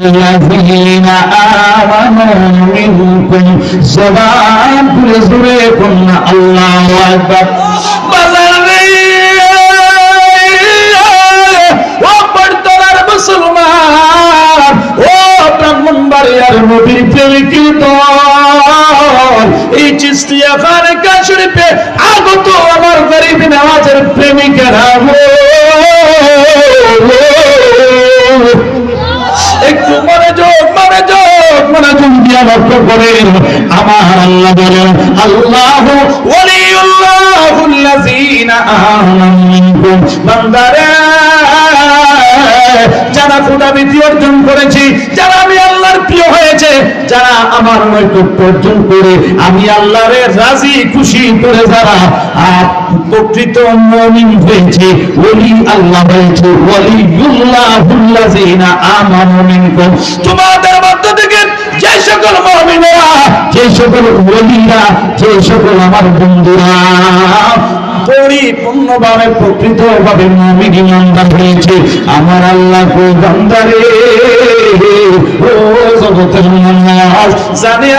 الذين آمنوا منكم زبان كل زريكم الله أكبر মুসলমান ও ব্রাহ্মণবাড়িয়ার নবীর প্রেমিক দল এই চিস্তিয়া খানকা শরীফে আগত আমার গরিব নামাজের প্রেমিকেরা একটু আমার বলেন বান্দারা, যারা অর্জন করেছি, যারা আমি আল্লাহর প্রিয় হয়েছে, যারা আমার নৈকট্য অর্জন করে, আমি আল্লাহরে রাজি, খুশি করে যারা হয়েছে, ওলি আল্লাহ হয়েছে মিনকুম তোমাদের মধ্য থেকে সকল যে সকল যে সকল আমার বন্ধুরা পরিপূর্ণভাবে প্রকৃতভাবে মমিন ইমানদার হয়েছে। আমার আল্লাহ ও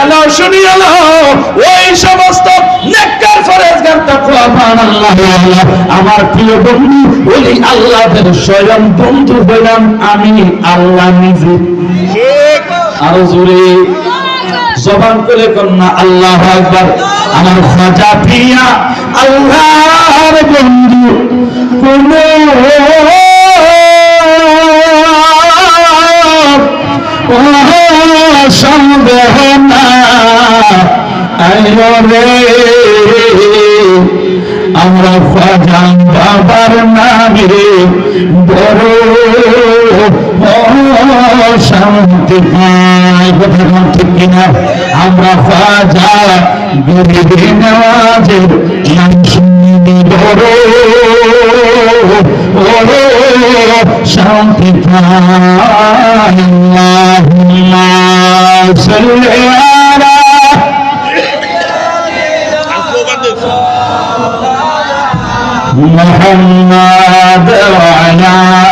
আলো, শুনি আলো, ওই সমস্ত আল্লাহ। আমার প্রিয় বন্ধু ওই আল্লাহের স্বয়ং বন্ধু হইলাম আমি, আল্লাহ নিজে। আরও জোরে জবান করে কন্যা আল্লাহ আকবার। আমার খাজা প্রিয়া আল্লাহর বন্ধু, কোন সন্দেহ না। আমরা ফাজান বাবার নামে বড় শান্তি পাই কথা কোন ঠিক কিনা আমরা ফাজা গরিবে নওয়াজের নাম শুনি বড় বড় শান্তি পাই আল্লাহুম্মা সাল্লি আলা محمد وعلى آل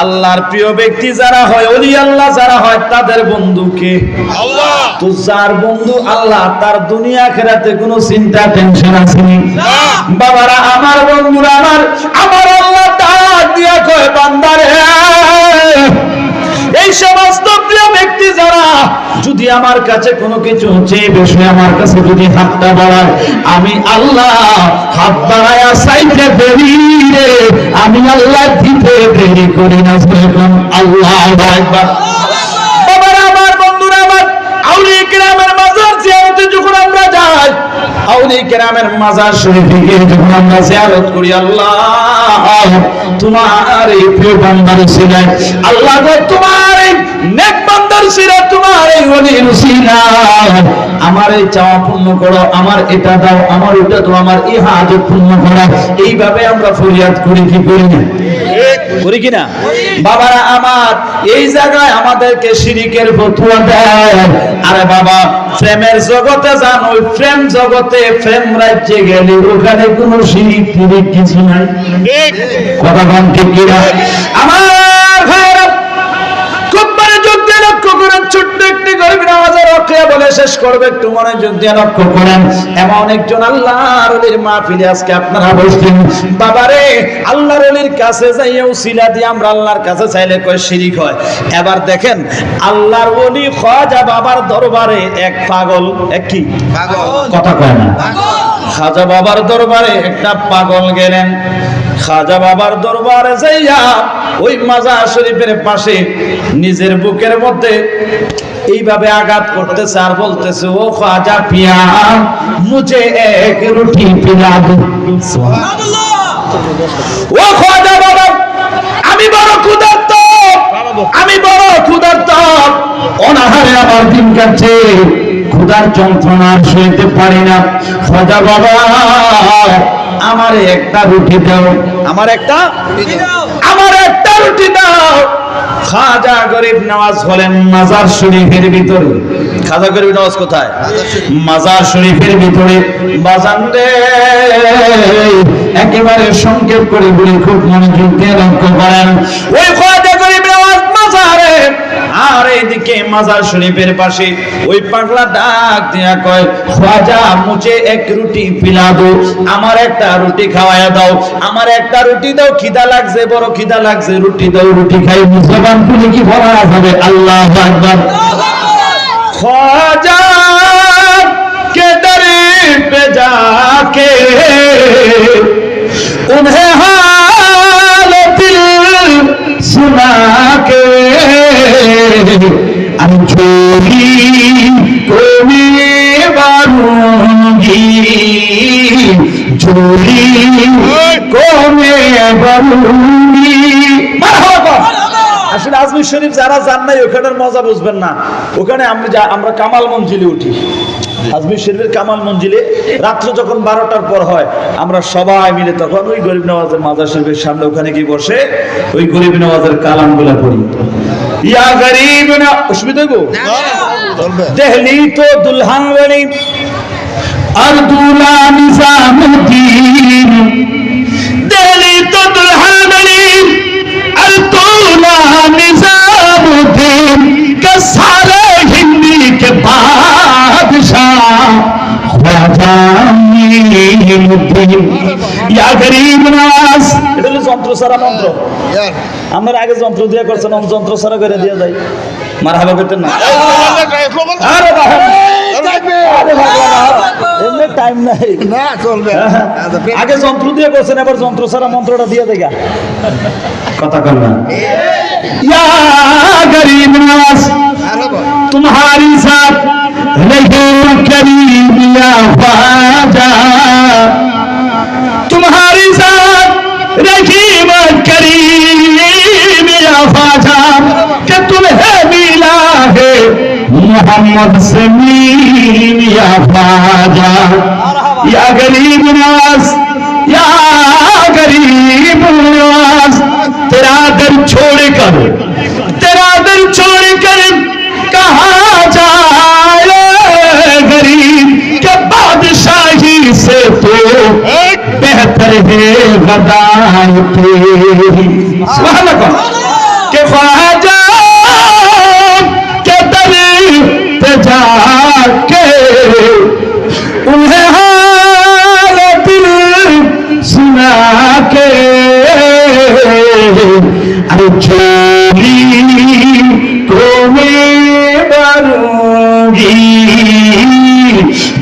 আল্লাহর প্রিয় ব্যক্তি যারা হয় অলি আল্লাহ যারা হয় তাদের বন্ধুকে তো যার বন্ধু আল্লাহ তার দুনিয়া খেরাতে কোনো চিন্তা টেনশন না। বাবারা আমার বন্ধুরা আমার আমার যদি আমার কাছে কোনো কিছু চেয়ে বসে আমার কাছে যদি হাতটা বাড়ায়, আমি আল্লাহ হাত বাড়ায় দেরি রে আমি আল্লাহ দিতে দেরি করি না যখন আল্লাহ একবার আল্লাহ তোমার আমাদেরকে শিরিকের ফতুয়া দেয়। আরে বাবা, প্রেমের জগতে যান ওই প্রেম জগতে প্রেম রাজ্যে গেলে ওখানে কোনো শিরিক টিরিক কিছু নাই। কথা আমার ভাইরা খুব দিয়ে লক্ষ্য করেন ছোট্ট একটি গরিব নামাজের রক্ষা বলে শেষ করবে একটু মনোযোগ দিয়ে লক্ষ্য করেন। এমন একজন আল্লাহর ওলির মাহফিলে আজকে আপনারা বসছেন বাবারে আল্লাহর ওলির কাছে যাইয়া উসিলা দিয়ে আমরা আল্লাহর কাছে চাইলে কয় শিরিক হয়। এবার দেখেন আল্লাহর ওলি খাজা বাবার দরবারে এক পাগল এক কি? কথা কয় না। খাজা বাবার দরবারে একটা পাগল গেলেন। খাজা বাবার দরবারে যাইয়া ওই মাজার শরীফের পাশে নিজের বুকের মধ্যে এইভাবে আঘাত করতেছে আর বলতেছে, ও খাজা পিয়া, মুঝে এক রুটি পিলা ও খাজা বাবা, আমি বড় ক্ষুধার্ত, আমি বড় ক্ষুধার্ত। অনাহারে আমার দিন কাটছে, ক্ষুধার যন্ত্রণা সইতে পারি না। খোদা বাবা আমার একটা রুটি দাও। আমার একটা আমার একটা রুটি দাও। খাজা গরিব নামাজ হলেন মাজার শরীফের ভিতরে। খাজা গরিব নামাজ কোথায়? মাজার শরীফের ভিতরে বাজান রে একেবারে সংক্ষেপ করে বলি খুব মনোযোগ দিয়ে লক্ষ্য করেন ওই খাজা গরিব নওয়াজ মাজারে আর এইদিকে মাজার শরীফের পাশে ওই পাগলা ডাক দিয়া কয় খাজা মুচে এক রুটি পিলা দো, আমার একটা রুটি খাওয়ায়া দাও, আমার একটা রুটি দাও, খিদা লাগছে, বড় খিদা লাগছে, রুটি দাও, রুটি খাই মুসলমান তুমি কি ভরা যাবে? আল্লাহ আকবার। খাজা কে দরে পে যাকে চুরি করে বন্দি আসলে আজমির শরীফ যারা যান নাই ওখানের মজা বুঝবেন না। ওখানে আমরা আমরা কামাল মঞ্জিলে উঠি। আজমির শরীফের কামাল মঞ্জিলে রাত্র যখন বারোটার পর হয় আমরা সবাই মিলে তখন ওই গরিব নওয়াজের মাজার শরীফের সামনে ওখানে গিয়ে বসে ওই গরিব নওয়াজের কালামগুলো পড়ি। ইয়া গরিব না অসুবিধা গো দেহলি তো দুলহান বলি अब्दुल्ला निजामुद्दीन दिल्ली तो दुल्हन बनी अब्दुल्ला निजामुद्दीन के सारे हिंदी के बादशाह ख्वाजा मुद्दीन या गरीब नवाज এটা হলো যন্ত্র সারা মন্ত্র আমার আগে যন্ত্র দিয়ে করছেন আমি যন্ত্র সারা করে দিয়ে যাই মার হাবা করতেন না আরে বাবা, আরে বাবা, এমনি টাইম নাই না চলবে আগে যন্ত্র দিয়ে করছেন এবার যন্ত্র সারা মন্ত্রটা দিয়ে দেখা কথা কর না या गरीब नवाज तुम्हारी साथ रहे करीब या ख्वाजा तुम्हारी साथ रहीम करीम या ख्वाजा कि तुम्हें मिला है मोहम्मद से یا خواجہ، یا غریب نواز، یا غریب نواز، تیرا در چھوڑ کر، تیرا در چھوڑ کر کہا جائے غریب؟ کہ بادشاہی سے تو بہتر ہے ودائی سبحان اللہ۔ ঝুলি তুমি বারুগি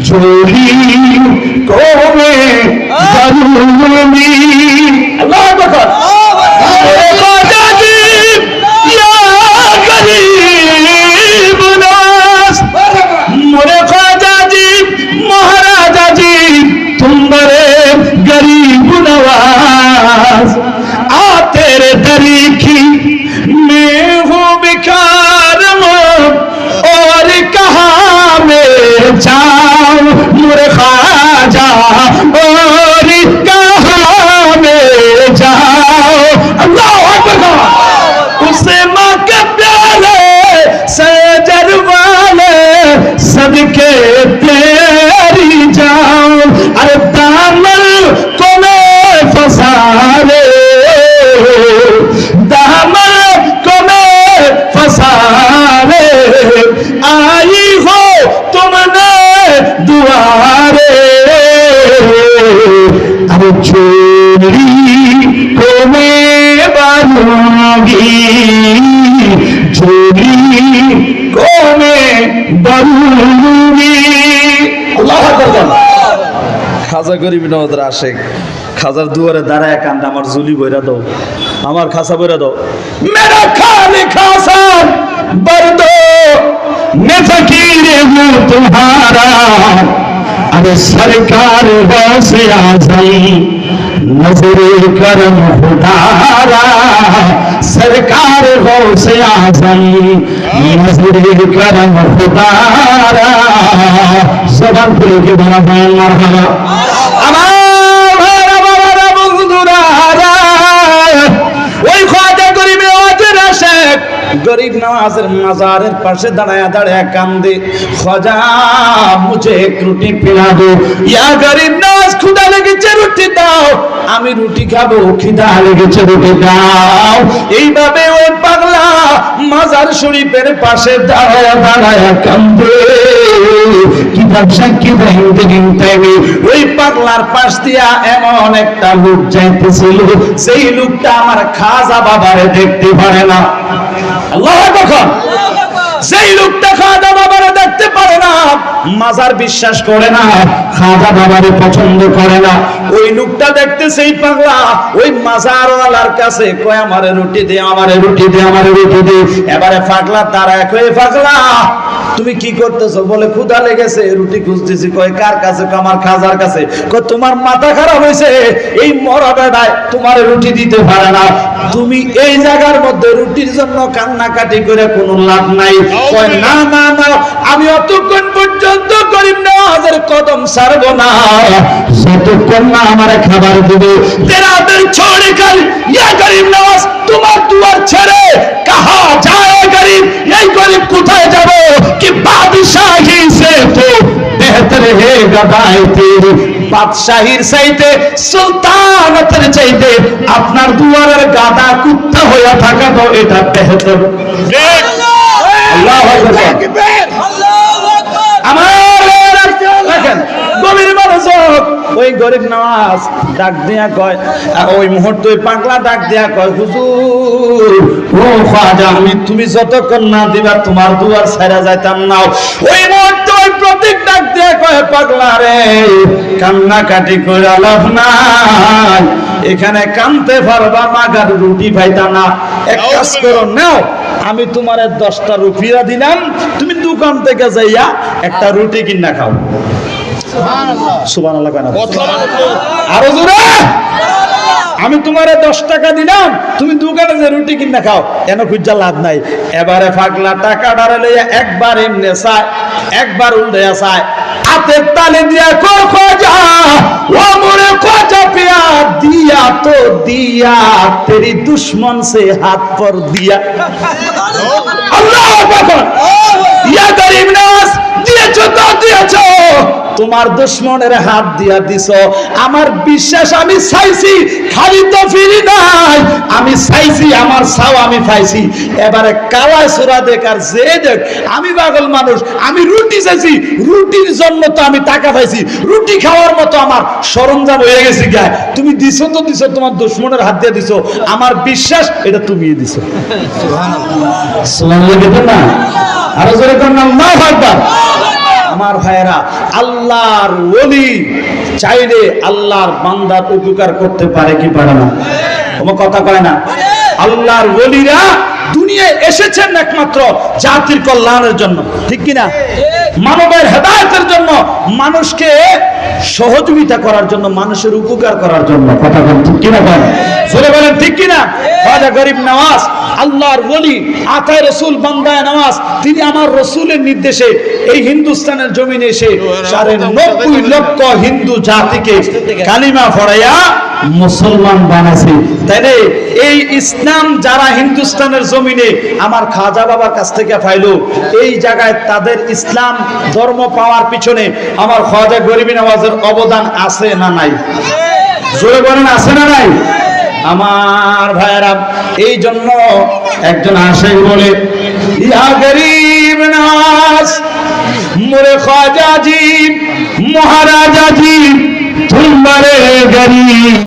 ঝুলি তুমি বারুগি খাজা গরিব নবদের আসে খাজার দুয়ারে দাঁড়ায় কান্দা আমার জুলি বইরা দাও। আমার খাসা বইরা দাও। মেরা খালি খাসা বরদো নেফকির হু তুমারা اب سرکار سے آزائی نظر کرم خدا را سرکار ہو سے آزائی نظر کرم خدا خدارا سبب کے بنا مرحبا۔ গরিব নওয়াজের মাজারের পাশে দাঁড়ায় দাঁড়ায় কান্দে খজা মুঝে এক রুটি পিলা দো। ইয়া গরিব নাজ খুদা লেগেছে রুটি দাও। আমি রুটি খাব, খিদা লেগেছে রুটি দাও এইভাবে ওই পাগলা মাজার শরীফের পাশে দাঁড়ায় দাঁড়ায় কান্দে ওই পাগলার পাশ দিয়া এমন লোক যাইতেছিল। সেই লোকটা আমার খাজা বাবারে দেখতে পারে না। কখন সেই লোকটা খাজা বাবারে দেখতে পারে না, মাজার বিশ্বাস করে না খাজা বাবারে পছন্দ করে না। ওই লোকটা দেখতে সেই পাগলা, ওই মাজারওয়ালার কাছে, কয়, আমারে রুটি দে, আমারে রুটি দে, আমারে রুটি দে। এবারে পাগলা, তারা কয় পাগলা, তুমি কি করতেছো? বলে, ক্ষুধা লেগেছে, রুটি খুঁজতেছি। কয়, কার কাছে? আমার খাজার কাছে। কয়, তোমার মাথা খারাপ হয়েছে, এই মরা বেড়ায় তোমার রুটি দিতে পারে না। তুমি এই জায়গার মধ্যে রুটির জন্য কান্নাকাটি করে কোনো লাভ নাই। না না না আমি অতক্ষণ পর্যন্ত গরিব নওয়াজের কদম ছাড়বো না। যতক্ষণ না আমার খাবার দিবে তেরাদের ছোড়ে কাল ইয়া গরিব নওয়াজ তোমার দুয়ার ছেড়ে কাহা যায় গরিব এই গরিব কোথায় যাব? কি বাদশাহী সে তো বেহতর হে গদাই তেরি বাদশাহীর চাইতে সুলতানতের চাইতে আপনার দুয়ারের গাদা কুত্তা হইয়া থাকা তো এটা বেহতর। ওই গরিব নওয়াজ ডাক দিয়া কয় আর ওই মুহূর্তে পাগলা ডাক দিয়া কয় হুজুর ও খাজা আমি তুমি যতক্ষণ না দিবা তোমার দুয়ার ছাড়া যাইতাম না। ওই মুহূর্তে ওই প্রতীক ডাক দিয়া কয় পাগলা রে কান্না কাটি করে লাভ নাই। এখানে কানতে পারবা মাগার রুটি পাইতা না। এক কাজ করো নাও আমি তোমার দশটা রুপিয়া দিলাম তুমি দোকান থেকে যাইয়া একটা রুটি কিনা খাও। সুবান আরও জোরে! আমি তোমারে দশ টাকা দিলাম তুমি দোকানে যে রুটি কিনা খাও এন খুঁজা লাভ নাই? এবারে ফাগলা টাকা ডারে লইয়া একবার এমনে চায় একবার উল্টে চায় হাতের তালে দিয়া কো খোঁজা তো দিয়া তেরি দুশ্মন সে হাত পর দিয়া। আল্লাহ আকবার। ইয়া গরিব নাস দিয়েছ। তোমার দুশ্মনের হাত দিয়া দিছ। আমার বিশ্বাস আমি চাইছি খালি তো ফিরি নাই। আমি চাইছি আমার ছাও আমি পাইছি। এবারে কাওয়ায় সুরা দেখ আর যে দেখ আমি পাগল মানুষ আমি রুটি চাইছি। রুটির জন্য তো আমি টাকা পাইছি। রুটি খাওয়ার মতো আমার সরঞ্জাম হয়ে গেছে গায়ে। তুমি দিছো তো দিছো তোমার দুশ্মনের হাত দিয়ে দিছো। আমার বিশ্বাস এটা তুমি দিছো। সুবহানাল্লাহ। না? আরও জোরে কোন আল্লাহু আকবার। আমার ভাইয়েরা, আল্লাহর ওলি চাইলে আল্লাহর বান্দার উপকার করতে পারে কি পারে না? কোনো কথা কয় না? আল্লাহর ওলিরা দুনিয়ায় এসেছেন একমাত্র জাতির কল্যাণের জন্য। ঠিক কি না মানবের হেদায়তের জন্য, মানুষকে সহযোগিতা করার জন্য, মানুষের উপকার করার জন্য। কথা বল ঠিক কিনা বল জোরে বলেন, ঠিক কিনা? খাজা গরিব নওয়াজ, আল্লাহর ওলি, আতায় রসুল, বান্দায় নওয়াজ, তিনি আমার রসুলের নির্দেশে এই হিন্দুস্তানের জমিনে এসে সাড়ে নব্বই লক্ষ হিন্দু জাতিকে কালিমা ফড়াইয়া মুসলমান বানাছে তাই এই ইসলাম যারা হিন্দুস্তানের জমিনে আমার খাজা বাবার কাছ থেকে পাইলো, এই জায়গায় তাদের ইসলাম, ধর্ম পাওয়ার পিছনে আমার খাজা গরিবী নওয়াজের অবদান আছে না নাই? জোরে বলেন, আছে না নাই? আমার ভাইয়েরা, এই জন্য একজন আসে বলে ইয়া গরিব নাস মোরে খাজাজি মহারাজাজি তোমারে গরিব।